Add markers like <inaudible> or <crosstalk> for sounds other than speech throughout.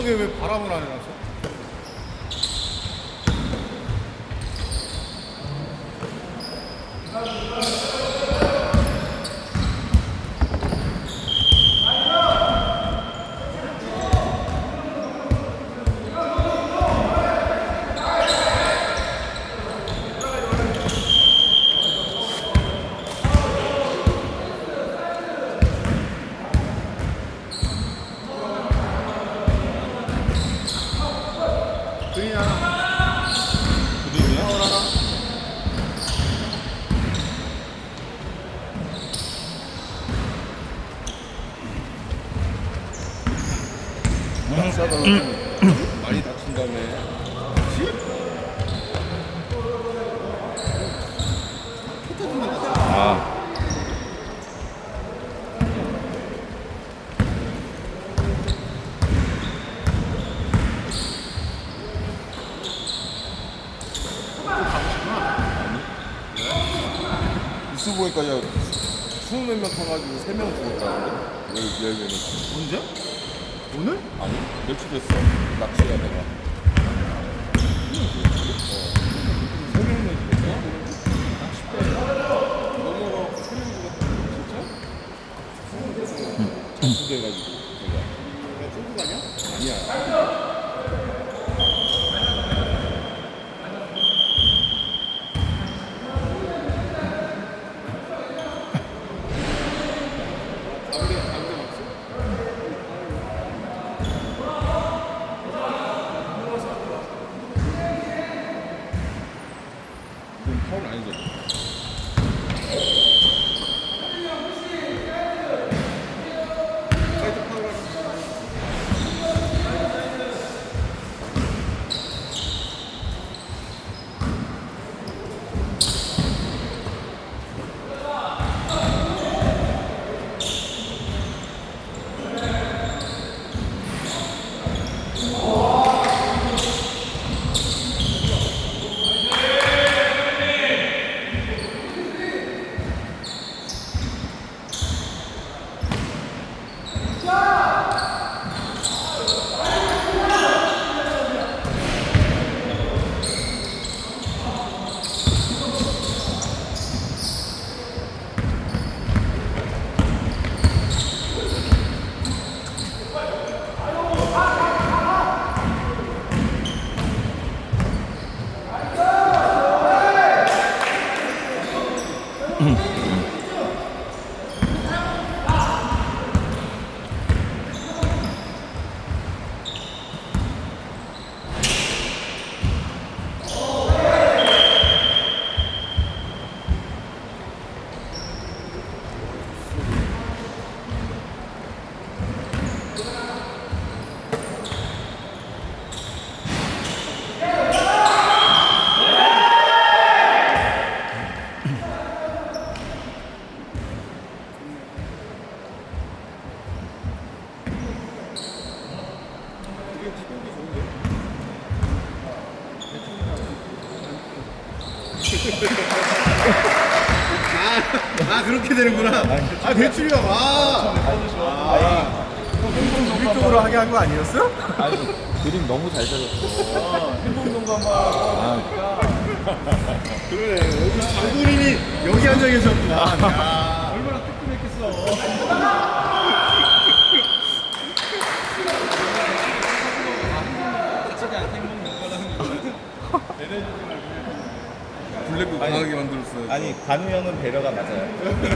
구석에 왜 바람을 안 해놨어? 그린 하나. 그림이야? 파울 하나. 낙사가 좀 많이 다친 다음에 아 뉴스 보니까 야 스무 몇명 열, 열 명이 언제? 오늘? 아니 며칠 됐어. 낚시가. 내가 잠수돼가지고 내가 중국 아니야? 아니야 가운데 가운데 맞지? 파울 아니죠 앉아 계셨구나. 야. 얼마나 뜨끔했겠어. 블랙도 강하게 만들었어요 아니 간우 형은 배려가 맞아요.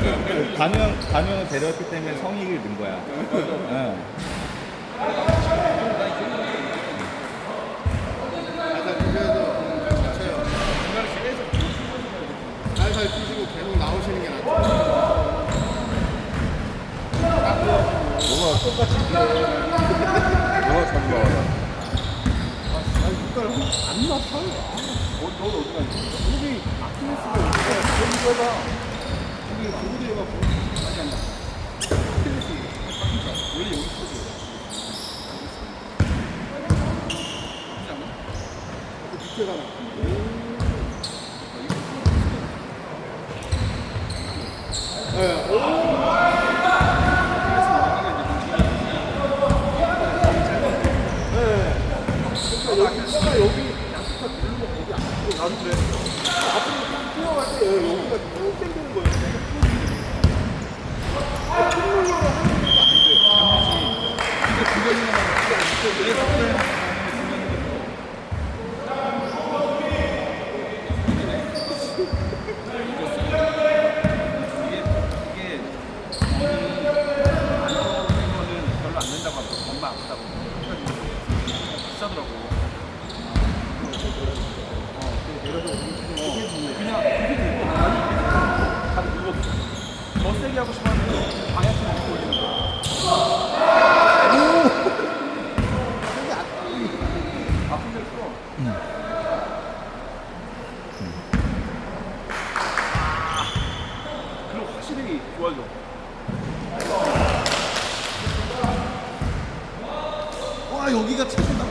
<laughs> 간우 형 간우 형은 배려했기 때문에 성익을 는 거야. 응. <laughs> 살살 뛰셔서 자체요. 중간에 계속 살살 뛰시고 계속 나오시는 게 낫죠. 너가 똑같이 너가 잘 나와라 안 나타. 너, 너 어디 갔니? 여기 아키네스가 어디가 여기 봐봐. 여기 고구려가 많이 안 나. 아키네스. 원래 여기? 그 밑에 가나. 네. 좋아져. 와 여기가 최고다.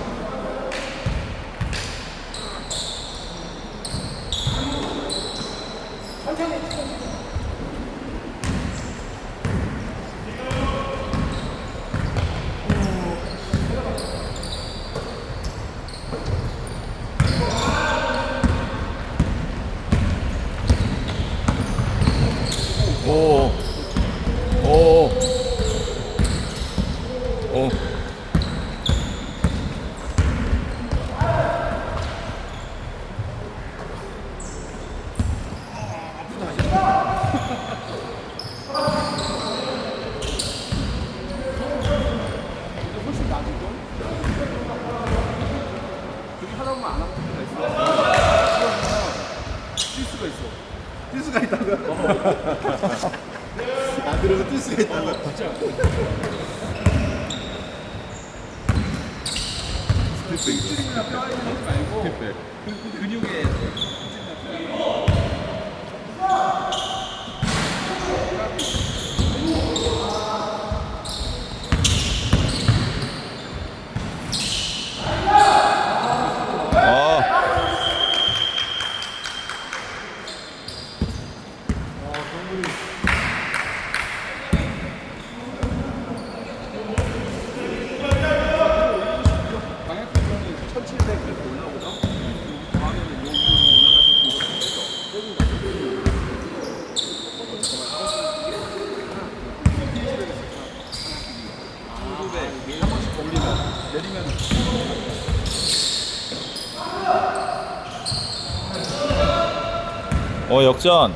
역전.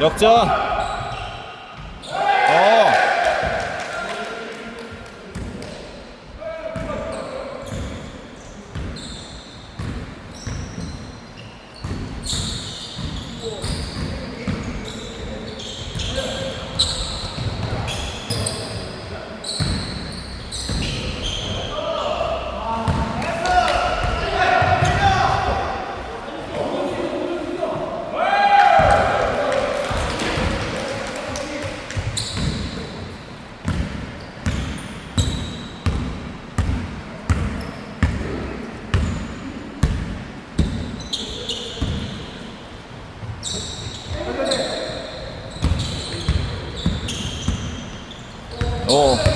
역전. 哦。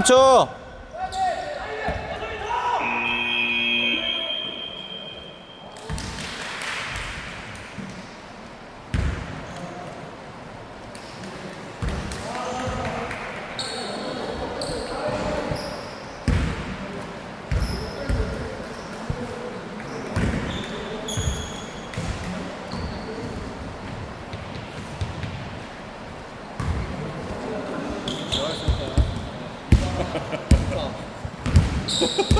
3초 Ha ha ha!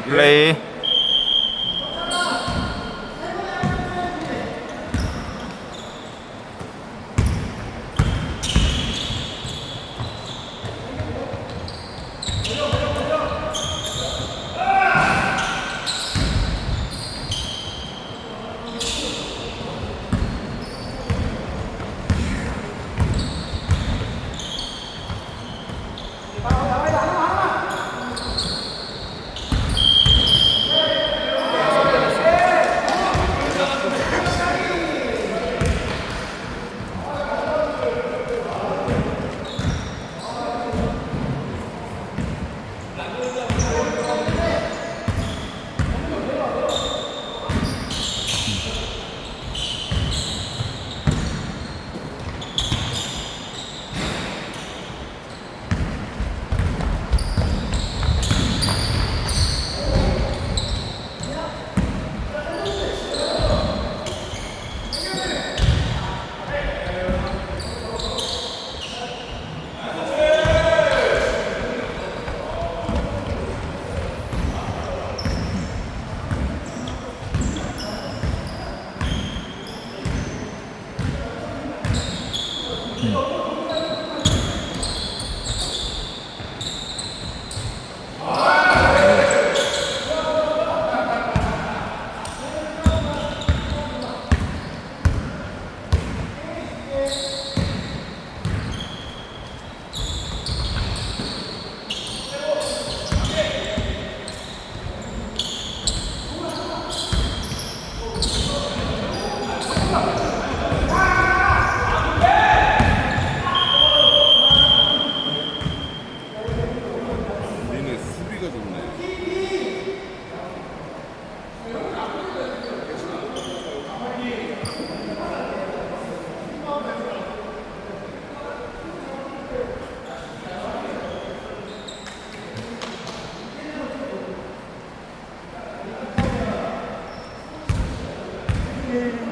자 플레이. 우 어.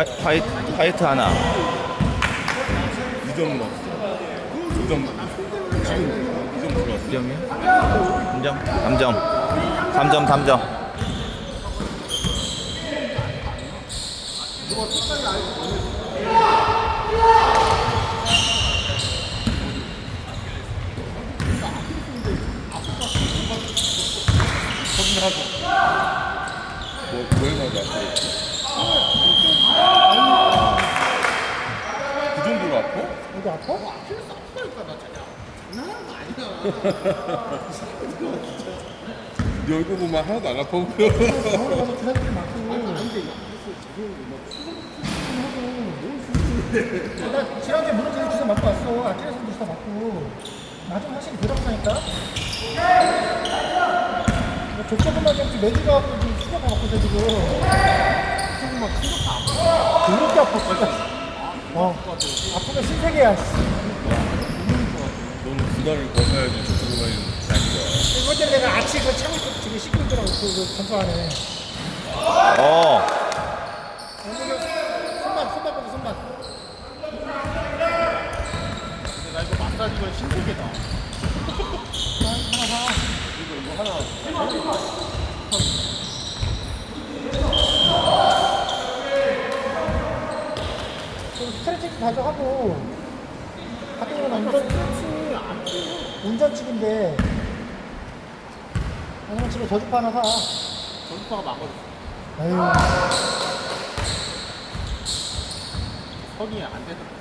화이, 화이트, 하나. 2점 넣었어. 2점 지금 2점 들어왔어. 2점이요? 3점. 3점. 3점, 3점. 뭐 고행하자. 그 정도로 아파? 여기 아파? 네 얼굴 보면 하나도 안 아파 보여. 병원에 가서 맞고. 나 지난주에 무릎 주사 맞고 왔어. 아킬레스도 주사 맞고. 나중 확실히 들어갔다니까. 족저근만 좀 매주가 갖고 지금 수가 받았거든 지금. 조금만 큰것도 아파. 그렇게 아팠어 어 아프면 신세계야 씨. 너는 두 달을 벗어야지 저쪽으로 다니는 이번 때 내가 아치 그 창을 지금 씻고 있더라고 그, 그 전투 안에 어. 손만 손만 보고 손만 나 이거 마사지건 신세계다. 좀스 트레칭 자주 하고. 가끔은 운전 운전집인데. 아니면 집에 저주파 하나 사. 전파가 망가졌어. 아유. 선이 안 되더라.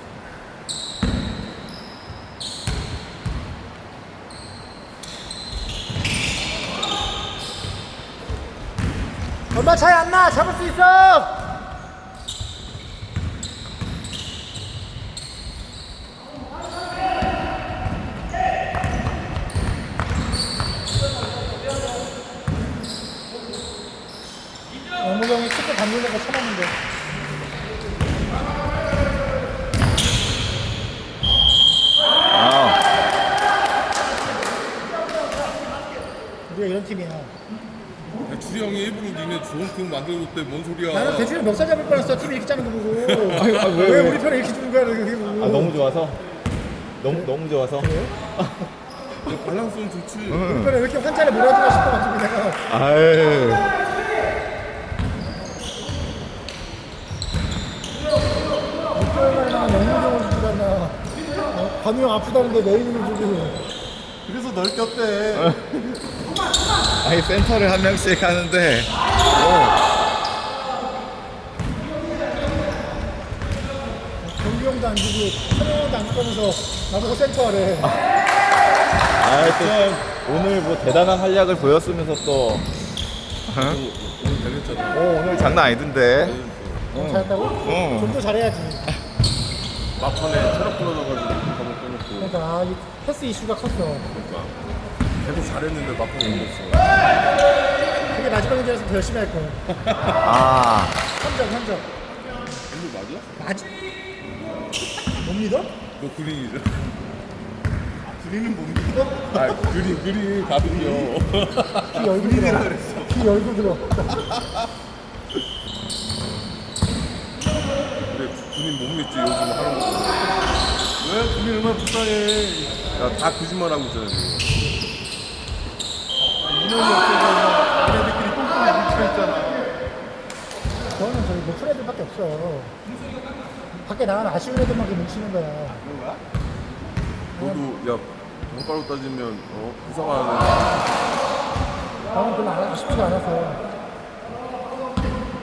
얼마 차이 안 나. 잡을 수 있어 영무 형이 축구 담그는 거 참았는데 아. 우리가 이런 팀이야 야, 주리 형이 일부러 니네 좋은 팀 만들고 있대 뭔 소리야? 나는 대충 멱살 잡을 뻔했어 팀이 이렇게 짜는 거 보고 왜, 우리 편에 이렇게 주는 거야 그게 보고 아, 너무 좋아서? 너무, 너무 좋아서? 밸런스는 좋지. 우리 편에 왜 이렇게 환자를 몰아주나 싶어가지고 내가 아유. 주고 갔나 어? 관우 형 아프다는데 메인으로 주고 그래서 널 꼈대. 아니, 센터를 한 명씩 하는데. 경기 형도 안 주고 천영 형도 안 주면서 나보고 센터 하래 아, 또 오늘 뭐 대단한 활약을 보였으면서 또. 오늘 잘했잖아. 오, 오늘 장난 아니던데. 잘했다고? 응. 좀 더 잘해야지 막판에 체력 끊어져가지고 감을 빼놓고 그러니까 아, 이 패스 이슈가 컸어 그러니까 계속 잘했는데 막판에 못 넣었어. 그게 마지막인지라서 더 열심히 할 거야 아. 3점 3점 근데 맞아? 맞지? 못 믿어? 너 그린이죠? 그리는 못 믿어? 아 그린 그린 가득이요. 귀 얼굴 들어 귀 얼굴 들어 근데 군인 못 믿지 요즘 하는 거. 왜 그리 얼마나 불쌍해. 야다 거짓말 하고 있잖아 지금. 인원이 없어서 얘네들끼리 똥똥이 뭉쳐있잖아. 저는 저기 뭐 프레들밖에 없어. 밖에 나가면 아쉬운 애들만 뭉치는 거야. 너도 야 돈가루 따지면 어 부상하는 나는 별로 안 하고 싶지가 않아서.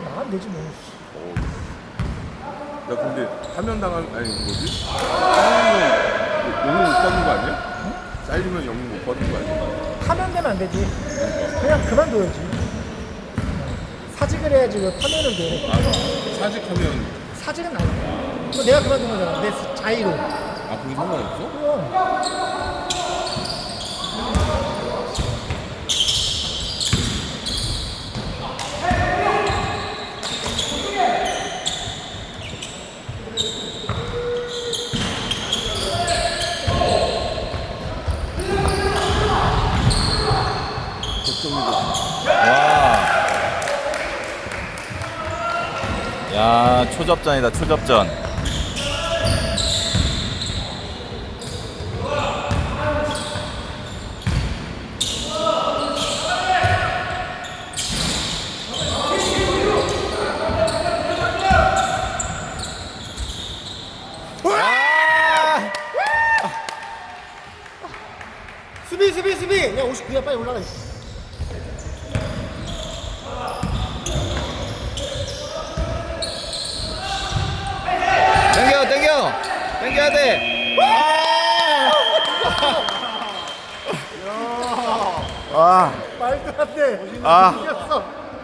나가면 되지 뭐. 야 근데 하면 당한 아니 뭐지? 잘리면 영웅 못 받는 거 아니야? 잘리면 영웅 못 받는 거 아니야? 타면 되면 안 되지. 그냥 그만둬야지. 사직을 해야지 왜 파면을 돼. 아. 사직하면. 사직은 안 해. 이거 내가 그만둔 거잖아. 내 자의로. 아 그건 상관없어? 그럼 와. 야. 아 초접전이다 초접전 수비 수비 수비 야 59야 빨리 올라가 씨. 땡겨 땡겨 땡겨야 돼. 아. 말도 안 돼 아. 이겼어